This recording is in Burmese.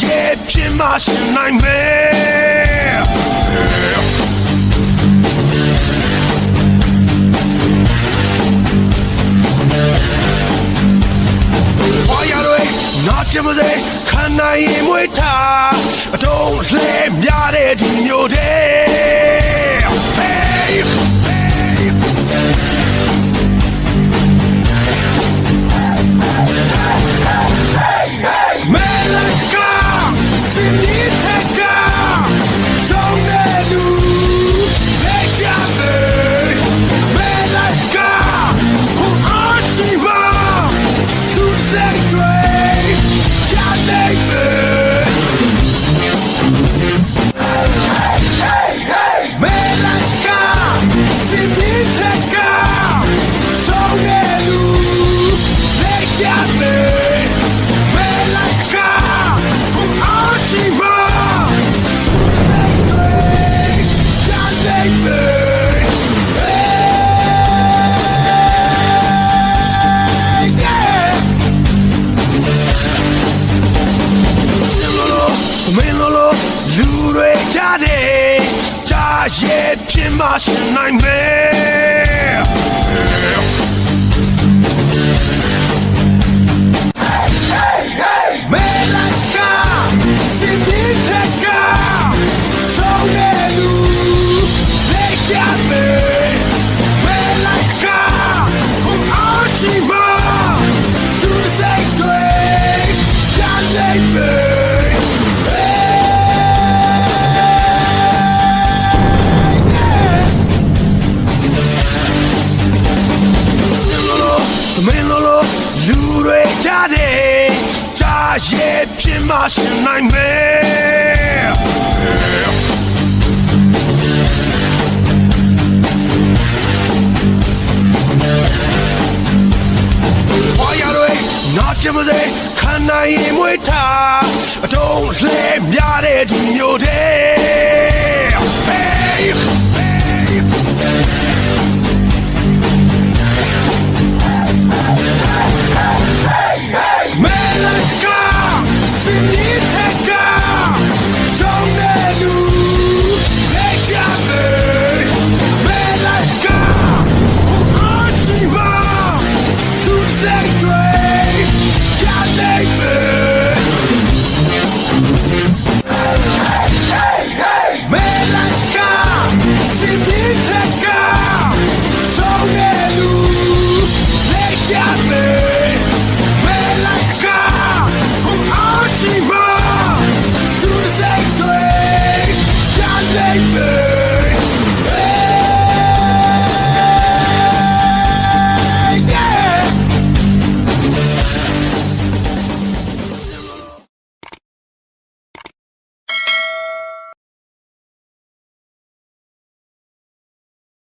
ရဲ့ဖြစ်မှရှင်နိုင်မယ်ဘာရရဲနာကျမစေခန္ဓာရင်မွေးထားအတုံးလဲများတဲ့ဒီမျိုးတဲ့ လိုလူတွေကြတဲ့ကြာရဲ့ဖြစ်မှရှင်နိုင်မယ် တွေကြတဲ့ကြာရဲ့ဖြစ်မှရှင်နိုင်မယ်ဘာရရဲနာကျမစေခန္ဓာရင်မွေးထားအတုံးလဲများတဲ့ဒီမျိုးတဲ့